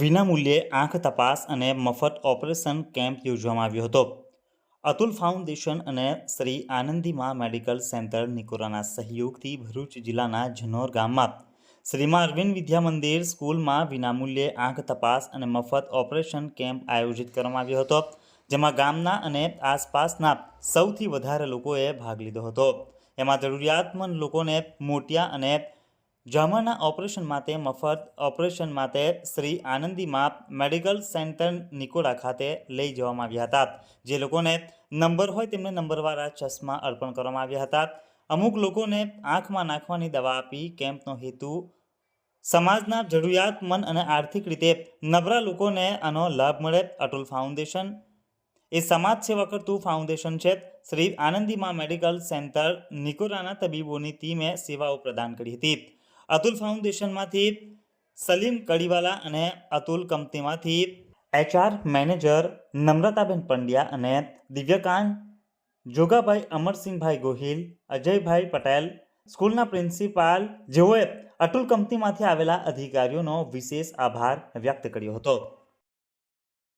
વિનામૂલ્યે આંખ તપાસ અને મફત ઓપરેશન કેમ્પ યોજવામાં આવ્યો હતો. અતુલ ફાઉન્ડેશન અને શ્રી આનંદીમાં મેડિકલ સેન્ટર નિકોરાના સહયોગથી ભરૂચ જિલ્લાના જનોર ગામમાં શ્રીમાં અરવિંદ વિદ્યા મંદિર સ્કૂલમાં વિનામૂલ્યે આંખ તપાસ અને મફત ઓપરેશન કેમ્પ આયોજિત કરવામાં આવ્યો હતો, જેમાં ગામના અને આસપાસના સૌથી વધારે લોકોએ ભાગ લીધો હતો. એમાં જરૂરિયાતમંદ લોકોને મોટિયા અને જામાના ઓપરેશન માટે મફત ઓપરેશન માટે શ્રી આનંદીમાં મેડિકલ સેન્ટર નિકોડા ખાતે લઈ જવામાં આવ્યા હતા. જે લોકોને નંબર હોય તેમને નંબરવાળા ચશ્મા અર્પણ કરવામાં આવ્યા હતા. અમુક લોકોને આંખમાં નાખવાની દવા આપી કેમ્પનો હેતુ સમાજના જરૂરિયાતમંદ અને આર્થિક રીતે નબળા લોકોને આનો લાભ મળે અટુલ ફાઉન્ડેશન. એ સમાજ સેવા કરતું ફાઉન્ડેશન છે. શ્રી આનંદીમાં મેડિકલ સેન્ટર નિકોરાના તબીબોની ટીમે સેવાઓ પ્રદાન કરી હતી. અતુલ ફાઉન્ડેશનમાંથી સલીમ કડીવાલા અને અતુલ કંપનીમાંથી એચઆર મેનેજર નમ્રતાબેન પંડ્યા અને દિવ્યકાંત, જોગાભાઈ અમરસિંહભાઈ ગોહિલ, અજયભાઈ પટેલ, સ્કૂલના પ્રિન્સિપાલ જેઓએ અતુલ કંપનીમાંથી આવેલા અધિકારીઓનો વિશેષ આભાર વ્યક્ત કર્યો હતો.